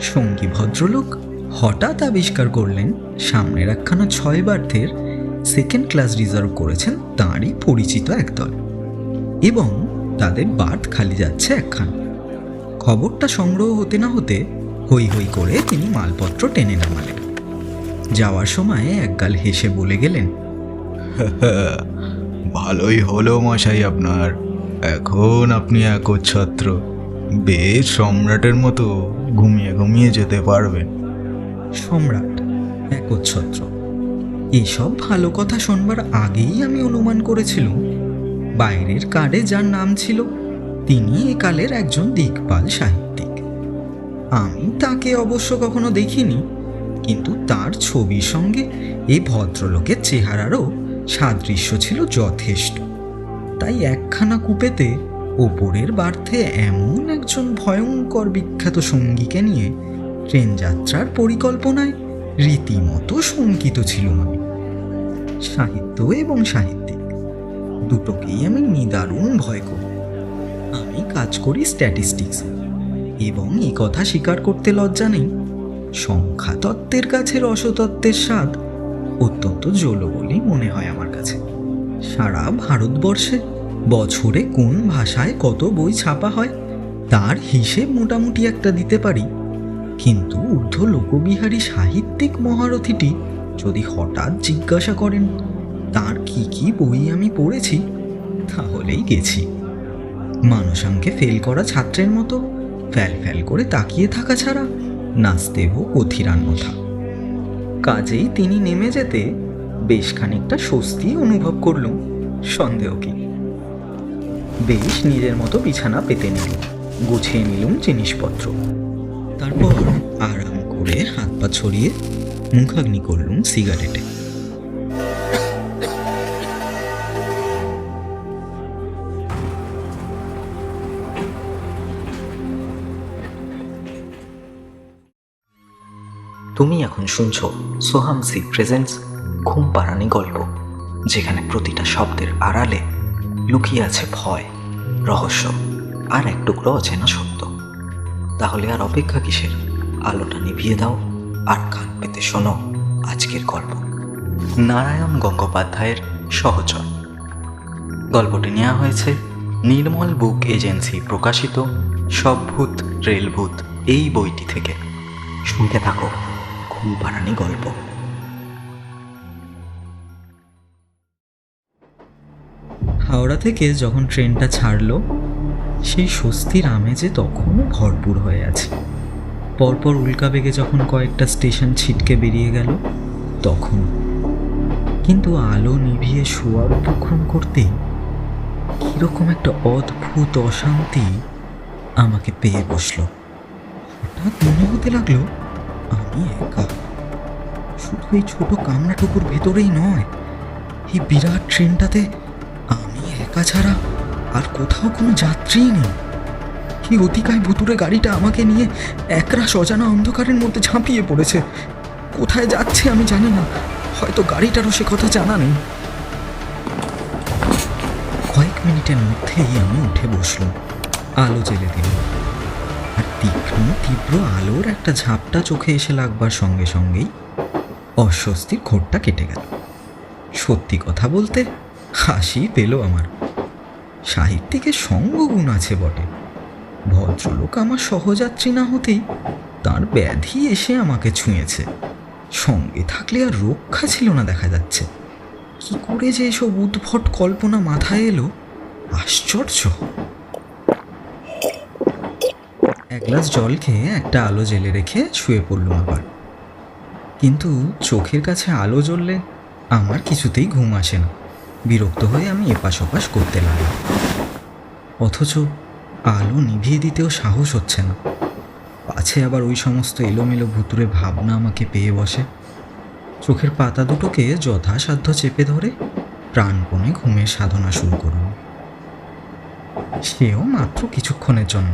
সঙ্গী ভদ্রলোক হঠাৎ আবিষ্কার করলেন, সামনের একখানা ছয় বার্থের সেকেন্ড ক্লাস রিজার্ভ করেছেন তাঁরই পরিচিত একদল এবং তাদের বার্থ খালি যাচ্ছে একখান। খবরটা সংগ্রহ হতে না হতে হই হই করে তিনি মালপত্র টেনে নামালেন। যাওয়ার সময় একগাল হেসে বলে গেলেন, ভালোই হলো মশাই আপনার। এখন আপনি একচ্ছত্র। বেশ সম্রাটের মতো। ঘুমিয়ে ঘুমিয়ে যেতে পারবেন সম্রাট, একচ্ছত্র। এসব ভালো কথা শোনবার আগেই আমি অনুমান করেছিলাম, বাইরের কার্ডে যার নাম ছিল, তিনি একালের একজন দিকপাল সাহিত্যিক। আমি তাকে অবশ্য কখনো দেখিনি, কিন্তু তার ছবির সঙ্গে এই ভদ্রলোকের চেহারারও সাদৃশ্য ছিল যথেষ্ট। তাই একখানা কুপেতে ওপরের বার্থে এমন একজন ভয়ঙ্কর বিখ্যাত সঙ্গীকে নিয়ে ট্রেন যাত্রার পরিকল্পনায় রীতিমতো শঙ্কিত ছিলাম আমি। সাহিত্য এবং সাহিত্যিক, দুটোকেই আমি নিদারুণ ভয় করি। আমি কাজ করি স্ট্যাটিস্টিক্সে এবং এই কথা স্বীকার করতে লজ্জা নেই। সংখ্যা তত্ত্বের কাছে রসতত্ত্বের স্বাদ অত্যন্ত জলো বলেই মনে হয় আমার কাছে। সারা ভারতবর্ষে বছরে কোন ভাষায় কত বই ছাপা হয়? তার হিসেব মোটামুটি একটা দিতে পারি। কিন্তু ঊর্ধ্ব লোকবিহারী সাহিত্যিক মহারথীটি যদি হঠাৎ জিজ্ঞাসা করেন, তার কি কি বই আমি পড়েছি? তাহলেই গেছি। মানসাঙ্কে ফেল করা ছাত্রের মতো, ফ্যাল ফ্যাল করে তাকিয়ে থাকা ছাড়া নাচতে হোক অথিরান্যথা কাজেই তিনি নেমে যেতে বেশ খানিকটা স্বস্তি অনুভব করলুম। সন্দেহ কি? বেশ নিজের মতো বিছানা পেতে নিলুম। গুছিয়ে নিলুম জিনিসপত্র। তারপর আরাম করে হাত পা ছড়িয়ে মুখাগ্নি করলুম সিগারেটে। তুমি এখন শুনছো সোহামসি প্রেজেন্টস ঘুম পাড়ানি গল্প, যেখানে প্রতিটা শব্দের আড়ালে লুকিয়ে আছে ভয়, রহস্য আর এক টুকরো অচেনা সত্য তাহলে আর অপেক্ষা কিসের? আলোটা নিভিয়ে দাও আর কান পেতে শোনো আজকের গল্প। নারায়ণ গঙ্গোপাধ্যায়ের সহচর। গল্পটি নেওয়া হয়েছে নির্মল বুক এজেন্সি প্রকাশিত সব সবভূত রেলভূত এই বইটি থেকে। শুনতে থাকো খুব পাড়ানি গল্প। হাওড়া থেকে যখন ট্রেনটা ছাড়লো, সেই স্বস্তির আমেজে তখনও ভরপুর হয়ে আছে। পরপর উল্কা বেগে যখন কয়েকটা স্টেশন ছিটকে বেরিয়ে গেল, তখন। কিন্তু আলো নিভিয়ে শোয়ার উপক্রম করতেই কীরকম একটা অদ্ভুত অশান্তি আমাকে পেয়ে বসল। হঠাৎ মনে হতে লাগল, আমি একা। শুধু এই ছোট কামরাটুকুর ভেতরেই নয়, এই বিরাট ট্রেনটাতে একা ছাড়া আর কোথাও কোনো যাত্রীই নেই। কি অতিকায় ভুতুরে গাড়িটা আমাকে নিয়ে একরা সজানা অন্ধকারের মধ্যে ঝাঁপিয়ে পড়েছে। কোথায় যাচ্ছে আমি জানি না। হয়তো গাড়িটারও সে কথা জানা নেই। কয়েক মিনিটের মধ্যেই আমি উঠে বসলাম। আলো জ্বেলে দিলাম আর তীক্ষ্ণ, তীব্র আলোর একটা ঝাপটা চোখে এসে লাগবার সঙ্গে সঙ্গেই অস্বস্তির ঘোরটা কেটে গেল। সত্যি কথা বলতে হাসি পেল আমার। সাহিত্যিকের সঙ্গগুণ আছে বটে। ভদ্রলোক আমার সহযাত্রী না হতেই তার ব্যাধি এসে আমাকে ছুঁয়েছে। সঙ্গে থাকলে আর রক্ষা ছিল না দেখা যাচ্ছে। কি করে যে এসব উদ্ভট কল্পনা মাথায় এলো, আশ্চর্য। এক গ্লাস জল খেয়ে একটা আলো জেলে রেখে শুয়ে পড়লুম আবার। কিন্তু চোখের কাছে আলো জ্বললে আমার কিছুতেই ঘুম আসে না। বিরক্ত হয়ে আমি এপাশ ওপাশ করতে লাগলাম। অথচ আলো নিভিয়ে দিতেও সাহস হচ্ছে না। পাছে আবার ওই সমস্ত এলোমেলো ভুতুরে ভাবনা আমাকে পেয়ে বসে। চোখের পাতা দুটোকে যথাসাধ্য চেপে ধরে প্রাণপণে ঘুমের সাধনা শুরু করল সেও মাত্র কিছুক্ষণের জন্য।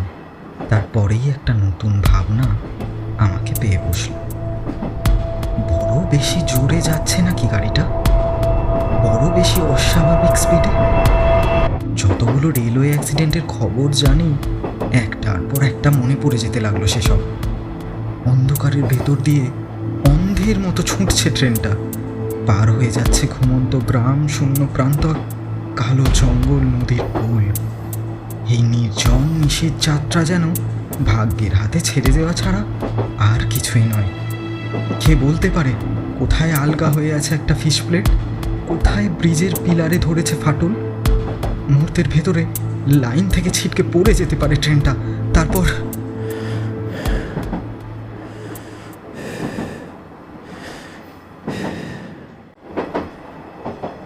তারপরেই একটা নতুন ভাবনা আমাকে পেয়ে বসল। বড় বেশি জোরে যাচ্ছে নাকি বড় বেশি অস্বাভাবিক স্পিডে যতগুলো রেলওয়ে অ্যাক্সিডেন্টের খবর জানি, একটার পর একটা মনে পড়ে যেতে লাগল সেসব। অন্ধকারের ভেতর দিয়ে অন্ধের মতো ছুটছে ট্রেনটা। পার হয়ে যাচ্ছে ঘুমন্ত গ্রাম, শূন্য প্রান্তর কালো জঙ্গল, নদীর কুল। এই নির্জন, নিষেধ যাত্রা যেন ভাগ্যের হাতে ছেড়ে দেওয়া ছাড়া আর কিছুই নয়। কে বলতে পারে, কোথায় আলগা হয়ে আছে একটা ফিশ প্লেট কোথায় ব্রিজের পিলারে ধরেছে ফাটল? মুহূর্তের ভেতরে লাইন থেকে ছিটকে পড়ে যেতে পারে ট্রেনটা। তারপর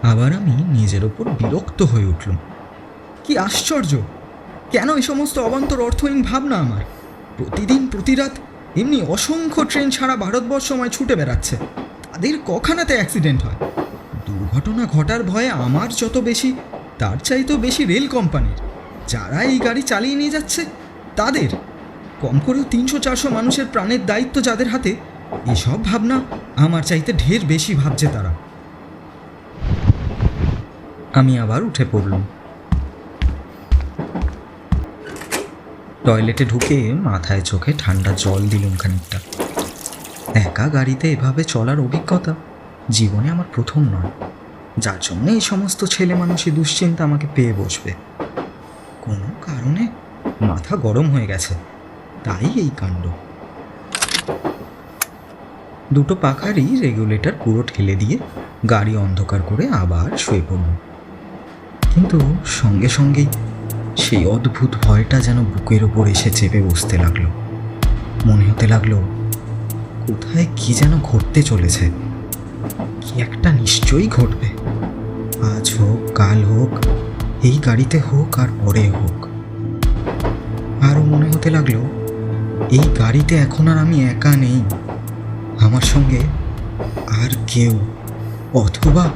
আবার আমি নিজের ওপর বিরক্ত হয়ে উঠলাম। কি আশ্চর্য! কেন এই সমস্ত অবান্তর অর্থহীন ভাবনা আমার? প্রতিদিন প্রতি রাত এমনি অসংখ্য ট্রেন সারা ভারতবর্ষ আমায় ছুটে বেড়াচ্ছে। তাদের কখানাতে অ্যাক্সিডেন্ট হয়। দুর্ঘটনা ঘটার ভয়ে আমার যত বেশি, তার চাইতেও বেশি রেল কোম্পানির। যারা এই গাড়ি চালিয়ে নিয়ে যাচ্ছে, তাদের। কম করেও তিনশো চারশো মানুষের প্রাণের দায়িত্ব যাদের হাতে, এসব ভাবনা আমার চাইতে ঢের বেশি ভাবছে তারা। আমি আবার উঠে পড়লাম। টয়লেটে ঢুকে মাথায় চোখে ঠান্ডা জল দিলুম খানিকটা। একা গাড়িতে এভাবে চলার অভিজ্ঞতা জীবনে আমার প্রথম নয়। যার জন্য এই সমস্ত ছেলে মানুষই দুশ্চিন্তা আমাকে পেয়ে বসবে। কোনো কারণে মাথা গরম হয়ে গেছে। তাই এই কাণ্ড। দুটো পাখারই রেগুলেটর পুরো ঠেলে দিয়ে গাড়ি অন্ধকার করে আবার শুয়ে পড়ল। কিন্তু সঙ্গে সঙ্গেই সেই অদ্ভুত ভয়টা যেন বুকের ওপর এসে চেপে বসতে লাগল। মনে হতে লাগল, কোথায় কি যেন ঘটতে চলেছে। একটা নিশ্চয়ই ঘটবে। আজ হোক, কাল হোক, এই গাড়িতে হোক আর পরে হোক। আরও মনে হতে লাগল, এই গাড়িতে এখন আর আমি একা নেই। আমার সঙ্গে আর কেউ, অথবা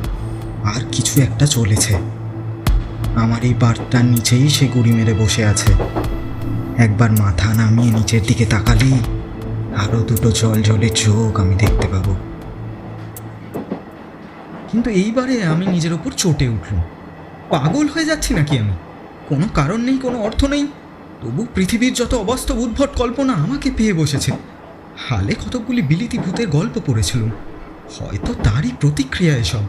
আর কিছু একটা চলেছে। আমার এই বার্তার নিচেই সে গুড়ি মেরে বসে আছে। একবার মাথা নামিয়ে নিচের দিকে তাকালেই আরও দুটো জল জলের চোখ আমি দেখতে পাবো। কিন্তু এইবারে আমি নিজের ওপর চটে উঠলাম। পাগল হয়ে যাচ্ছি নাকি আমি? কোনো কারণ নেই, কোনো অর্থ নেই। তবু পৃথিবীর যত অবাস্তব উদ্ভট কল্পনা আমাকে পেয়ে বসেছে। হালে কতকগুলি বিলিতি ভূতের গল্প পড়েছিলাম। হয়তো তারই প্রতিক্রিয়া এসব।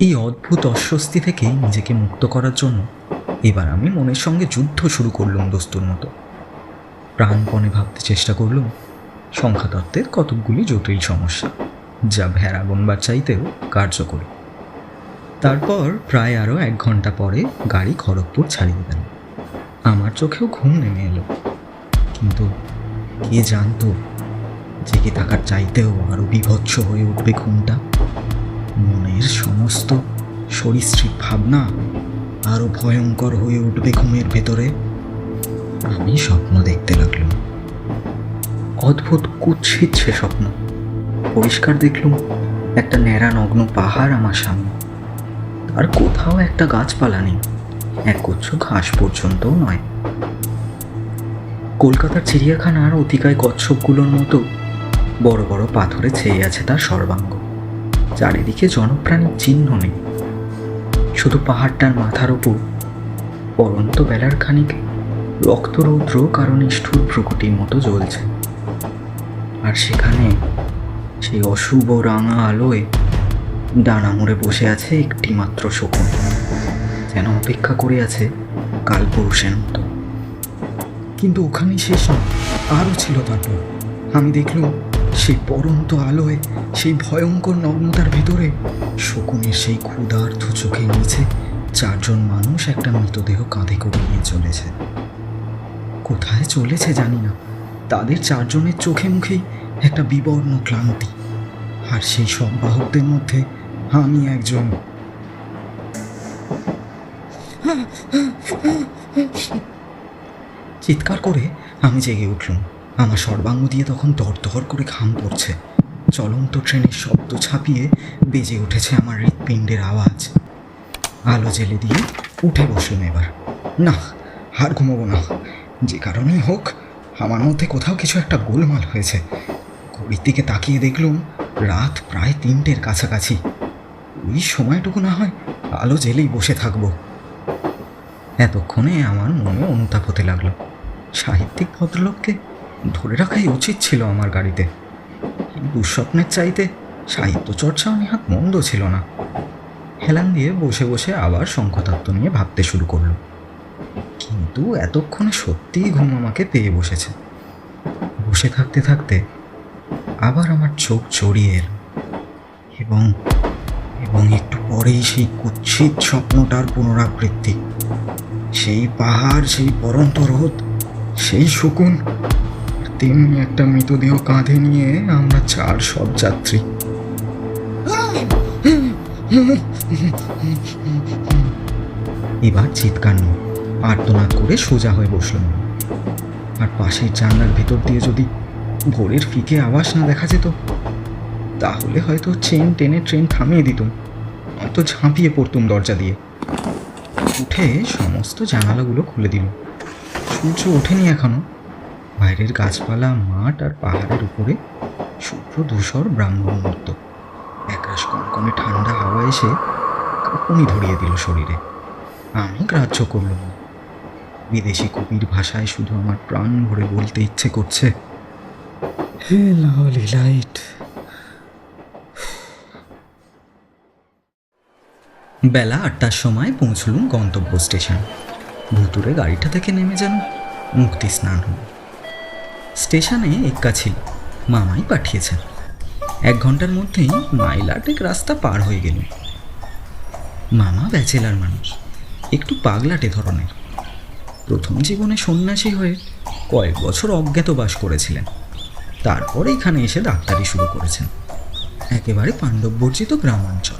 এই অদ্ভুত অস্বস্তি থেকে নিজেকে মুক্ত করার জন্য এবার আমি মনের সঙ্গে যুদ্ধ শুরু করলুম দোস্তুর মতো। প্রাণপণে ভাবতে চেষ্টা করলুম সংখ্যাতত্ত্বের কতকগুলি জটিল সমস্যা। যা ভেড়া গুনবার চাইতেও কার্যকরী। তারপর প্রায় আরও এক ঘণ্টা পরে গাড়ি খড়গপুর ছাড়িয়ে গেল আমার চোখেও ঘুম নেমে এলো। কিন্তু কে জানতো জেগে থাকার চাইতেও আরও বিভৎস হয়ে উঠবে ঘুমটা? মনের সমস্ত সরীসৃপ ভাবনা আরও ভয়ঙ্কর হয়ে উঠবে ঘুমের ভেতরে। আমি স্বপ্ন দেখতে লাগলাম। অদ্ভুত কুৎসিত সে স্বপ্ন। পরিষ্কার দেখলুম, একটা ন্যাড়া নগ্ন পাহাড় আমার সামনে। আর কোথাও একটা গাছপালা নেই, এক গুচ্ছ ঘাস পর্যন্তও নয়। কলকাতার চিড়িয়াখানার অতিকায় কচ্ছপগুলোর মতো বড় বড় পাথরে ছেয়ে আছে তার সর্বাঙ্গ। চারিদিকে জনপ্রাণীর চিহ্ন নেই। শুধু পাহাড়টার মাথার ওপর পরন্ত বেলার খানিক রক্তরৌদ্র কারণ নিষ্ঠুর প্রকৃতির মতো জ্বলছে। আর সেখানে সেই অশুভ রাঙা আলোয় ডানা মুড়ে বসে আছে একটি মাত্র শকুন। যেন অপেক্ষা করে আছে কালপুরুষের মতো। কিন্তু ওখানেই শেষ নয়, আরও ছিল তারপর। আমি দেখলুম সেই পরন্ত আলোয়, সেই ভয়ঙ্কর নগ্নতার ভেতরে শকুনের সেই ক্ষুধার্থ চোখে নিচে চারজন মানুষ একটা মৃতদেহ কাঁধে করে নিয়ে চলেছে। কোথায় চলেছে জানি না। তাদের চারজনের চোখে মুখেই একটা বিবর্ণ ক্লান্তি। আর সেই সব বাহকদের মধ্যে আমি একজন। চিৎকার করে আমি জেগে উঠলাম। আমার সর্বাঙ্গ দিয়ে তখন দরদর করে ঘাম পড়ছে। চলন্ত ট্রেনের শব্দ ছাপিয়ে বেজে উঠেছে আমার হৃৎপিণ্ডের আওয়াজ। আলো জেলে দিয়ে উঠে বসলাম এবার। না, আর ঘুমোবো না। যে কারণেই হোক, আমার মধ্যে কোথাও কিছু একটা গোলমাল হয়েছে। ঘড়ির দিকে তাকিয়ে দেখলুম রাত প্রায় তিনটের কাছাকাছি। ওই সময়টুকু না হয় আলো জেলেই বসে থাকব। এতক্ষণে আমার মনে অনুতাপ হতে লাগল। সাহিত্যিক ভদ্রলোককে ধরে রাখাই উচিত ছিল আমার গাড়িতে। দুঃস্বপ্নের চাইতে সাহিত্য চর্চাও নেহাত মন্দ ছিল না। হেলান দিয়ে বসে বসে আবার শঙ্খতত্ত্ব নিয়ে ভাবতে শুরু করল। কিন্তু এতক্ষণে সত্যিই ঘুম আমাকে পেয়ে বসেছে। বসে থাকতে থাকতে আবার আমার চোখ জড়িয়ে এলো। এবং এবং একটু পরেই সেই কুৎসিত স্বপ্নটার পুনরাবৃত্তি। সেই পাহাড়, সেই পরন্ত রোদ, সেই শকুন তেমনি একটা মৃতদেহ কাঁধে নিয়ে আমরা চার সব যাত্রী। এবার চিৎকার নয় আর্তনাদ করে সোজা হয়ে বসলাম আর পাশের জানলার ভেতর দিয়ে যদি ভোরের ফিকে আওয়াজ না দেখা যেত। তাহলে হয়তো চেন টেনে ট্রেন থামিয়ে দিত হয়তো ঝাঁপিয়ে পড়তুম দরজা দিয়ে। উঠে সমস্ত জানালাগুলো খুলে দিল সূর্য ওঠেনি এখনও। বাইরের গাছপালা, মাঠ আর পাহাড়ের উপরে শুভ্র ধূসর ব্রাহ্মণ মুক্ত একরাশ কনকনে ঠান্ডা হাওয়া এসে কাঁপুনি ধরিয়ে দিল শরীরে। আমি গ্রাহ্য করলাম। বিদেশি কবির ভাষায় শুধু আমার প্রাণ ভরে বলতে ইচ্ছে করছে। লাভলি লাইট বেলা আটটার সময় পৌঁছলুম গন্তব্য স্টেশন। ভুতুরে গাড়িটা থেকে নেমে যেন মুক্তি স্নান হল। স্টেশনে এক্কা ছিল, মামাই পাঠিয়েছেন। এক ঘণ্টার মধ্যেই মাইলাটেক রাস্তা পার হয়ে গেল মামা ব্যাচেলার মানুষ, একটু পাগলাটে ধরনের। প্রথম জীবনে সন্ন্যাসী হয়ে কয়েক বছর অজ্ঞাতবাস করেছিলেন। তারপর এখানে এসে ডাক্তারি শুরু করেছেন। একেবারে পাণ্ডববর্জিত গ্রামাঞ্চল।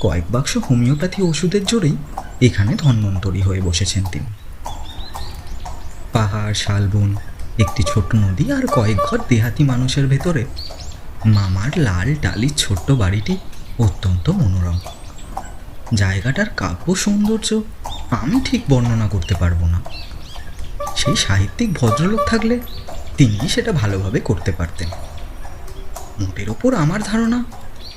কয়েক বাক্স হোমিওপ্যাথি ওষুধের জোরেই এখানে ধন্বন্তরী হয়ে বসেছেন তিনি। পাহাড়, শালবন, একটি ছোট নদী আর কয়েক ঘর দেহাতি মানুষের ভেতরে মামার লাল টালির ছোট্ট বাড়িটি অত্যন্ত মনোরম। জায়গাটার কাব্য সৌন্দর্য আমি ঠিক বর্ণনা করতে পারব না। সেই সাহিত্যিক ভদ্রলোক থাকলে তিনি সেটা ভালোভাবে করতে পারতেন। মোটের ওপর আমার ধারণা,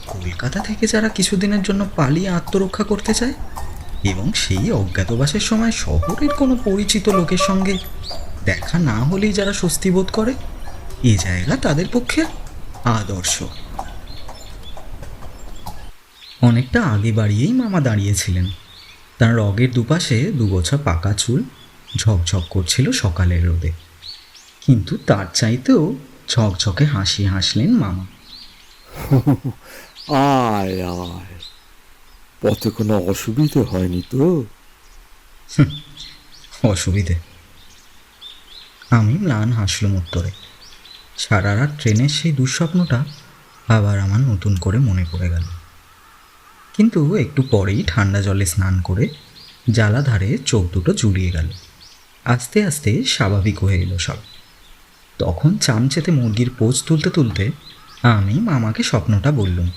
কলকাতা থেকে যারা কিছুদিনের জন্য পালিয়ে আত্মরক্ষা করতে চায় এবং সেই অজ্ঞাতবাসের সময় শহরের কোনো পরিচিত লোকের সঙ্গে দেখা না হলেই যারা স্বস্তি বোধ করে, এ জায়গা তাদের পক্ষে আদর্শ। অনেকটা আগে বাড়িয়েই মামা দাঁড়িয়েছিলেন। তার রগের দুপাশে দুবছর পাকা চুল ঝকঝক করছিল সকালের রোদে। কিন্তু তার চাইতেও ঝকঝকে হাসি হাসলেন মামা। আয় আয়। পথে কোনো অসুবিধে হয়নি তো? অসুবিধে। আমি ম্লান হাসলুম উত্তরে। সারা রাত ট্রেনের সেই দুঃস্বপ্নটা আবার আমার নতুন করে মনে পড়ে গেল। কিন্তু একটু পরেই ঠান্ডা জলে স্নান করে জ্বালাধারে চোখ দুটো জুড়িয়ে গেল। আস্তে আস্তে স্বাভাবিক হয়ে এলো সব। তখন চামচেতে মুরগির পোচ তুলতে তুলতে আমি মামাকে স্বপ্নটা বললুম।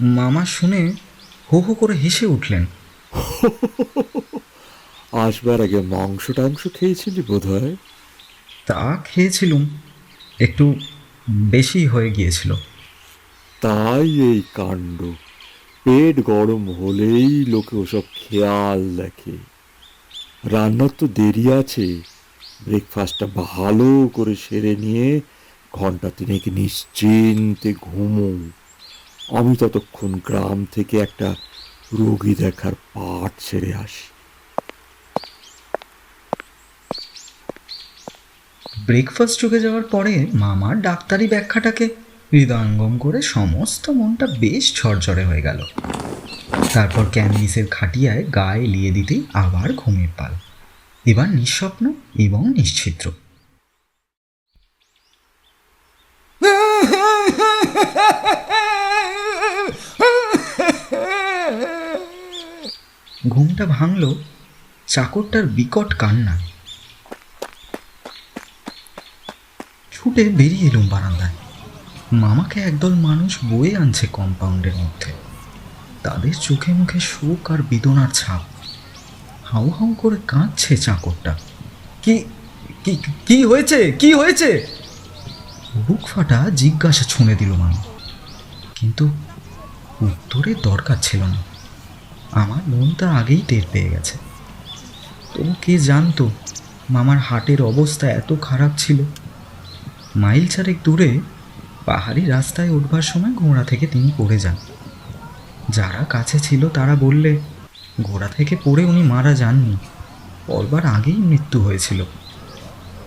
মামা শুনে হো হো করে হেসে উঠলেন। আসবার আগে মাংস টাংস খেয়েছিলি বোধ হয় তা খেয়েছিলুম। একটু বেশি হয়ে গিয়েছিল। তাই এই কাণ্ড। পেট গরম হলেই লোকে ওসব খেয়াল দেখে। রান্নার তো দেরি আছে। ব্রেকফাস্টটা ভালো করে সেরে নিয়ে ঘণ্টা তিনেক নিশ্চিন্তে ঘুমো আমি ততক্ষণ গ্রাম থেকে একটা রোগী দেখার পাট ছেড়ে আসি। ব্রেকফাস্ট চুকে যাওয়ার পরে মামার ডাক্তারি ব্যাখ্যাটাকে হৃদয়ঙ্গম করে সমস্ত মনটা বেশ ঝরঝরে হয়ে গেল। তারপর ক্যানভিসের খাটিয়ায় গায়ে লিয়ে দিতেই আবার ঘুমের পাল। এবার নিঃস্বপ্ন এবং নিশ্চিত্র। ঘুমটা ভাঙল চাকরটার বিকট কান্নায় ছুটে বেরিয়ে এলুম বারান্দায়। মামাকে একদল মানুষ বয়ে আনছে কম্পাউন্ডের মধ্যে। তাদের চোখে মুখে শোক আর বেদনার ছাপ। হাউ হাউ করে কাঁদছে চাকরটা। কি কি হয়েছে? কি হয়েছে? বুক ফাটা জিজ্ঞাসা ছুঁড়ে দিল মামা। কিন্তু উত্তরের দরকার ছিল না। আমার মন তা আগেই টের পেয়ে গেছে। তবু কে জানতো মামার হাটের অবস্থা এত খারাপ ছিল। মাইল চারেক দূরে পাহাড়ি রাস্তায় উঠবার সময় ঘোড়া থেকে তিনি পড়ে যান। যারা কাছে ছিল তারা বললে ঘোড়া থেকে পড়ে উনি মারা যাননি। পরবার আগেই মৃত্যু হয়েছিল।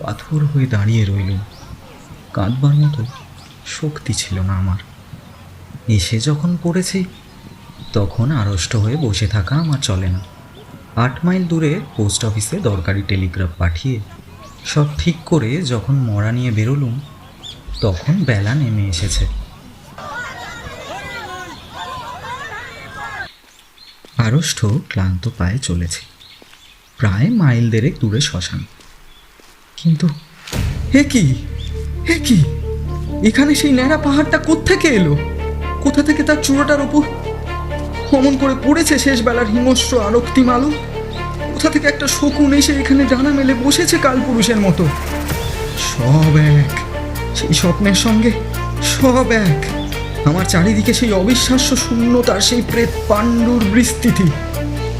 পাথর হয়ে দাঁড়িয়ে রইলুম। কাঁদবার মতো শক্তি ছিল না আমার। এসে যখন পড়েছি, তখন আড়ষ্ট হয়ে বসে থাকা আমার চলে না। আট মাইল দূরে পোস্ট অফিসে দরকারি টেলিগ্রাফ পাঠিয়ে সব ঠিক করে যখন মরা নিয়ে বেরোলুম, তখন বেলা নেমে এসেছে। আড়ষ্ট ক্লান্ত পায়ে চলেছি। প্রায় মাইল দেড়েক দূরে শ্মশান। কিন্তু হে কি? হে কি? এখানে সেই ন্যাড়া পাহাড়টা কোত্থেকে এলো? কোথা থেকে তার চূড়াটার উপর অমন করে পড়েছে শেষ বেলার হিংস্র আরক্তিম আলো কোথা থেকে একটা শকুন এসে এখানে ডানা মেলে বসেছে কালপুরুষের মতো? সব এক। সেই স্বপ্নের সঙ্গে সব এক। আমার চারিদিকে সেই অবিশ্বাস্য শূন্যতার সেই প্রেত পাণ্ডুর বিস্তৃতি।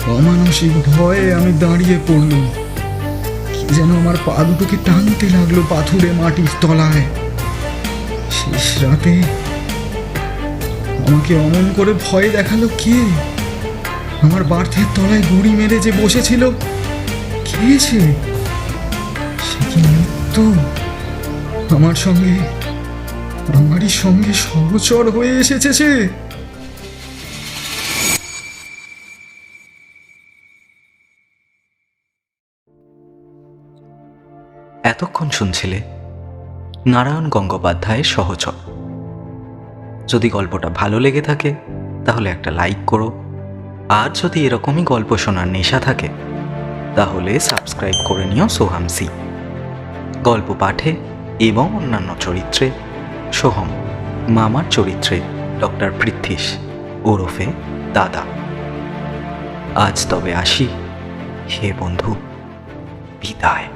অমানসিক ভয়ে আমি দাঁড়িয়ে পড়লুম। কি যেন আমার পা দুটোকে টানতে লাগল পাথুরে মাটির তলায়। শেষ রাতে আমাকে অমন করে ভয় দেখাল কে? আমার বার্থের তলায় গুড়ি মেরে যে বসেছিল, কে সে? কি মৃত্যু? আমার সঙ্গে আমারই সঙ্গে সহচর হয়ে এসেছে সে। এতক্ষণ শুনছিলে নারায়ণ গঙ্গোপাধ্যায়ের সহচর। যদি গল্পটা ভালো লেগে থাকে, তাহলে একটা লাইক করো। আর যদি এরকমই গল্প শোনার নেশা থাকে, তাহলে সাবস্ক্রাইব করে নিও সোহামসি গল্প পাঠে এবং অন্যান্য চরিত্রে সোহম মামার চরিত্রে ডক্টর পৃথ্বীশ ওরফে দাদা। আজ তবে আসি হে বন্ধু বিদায়।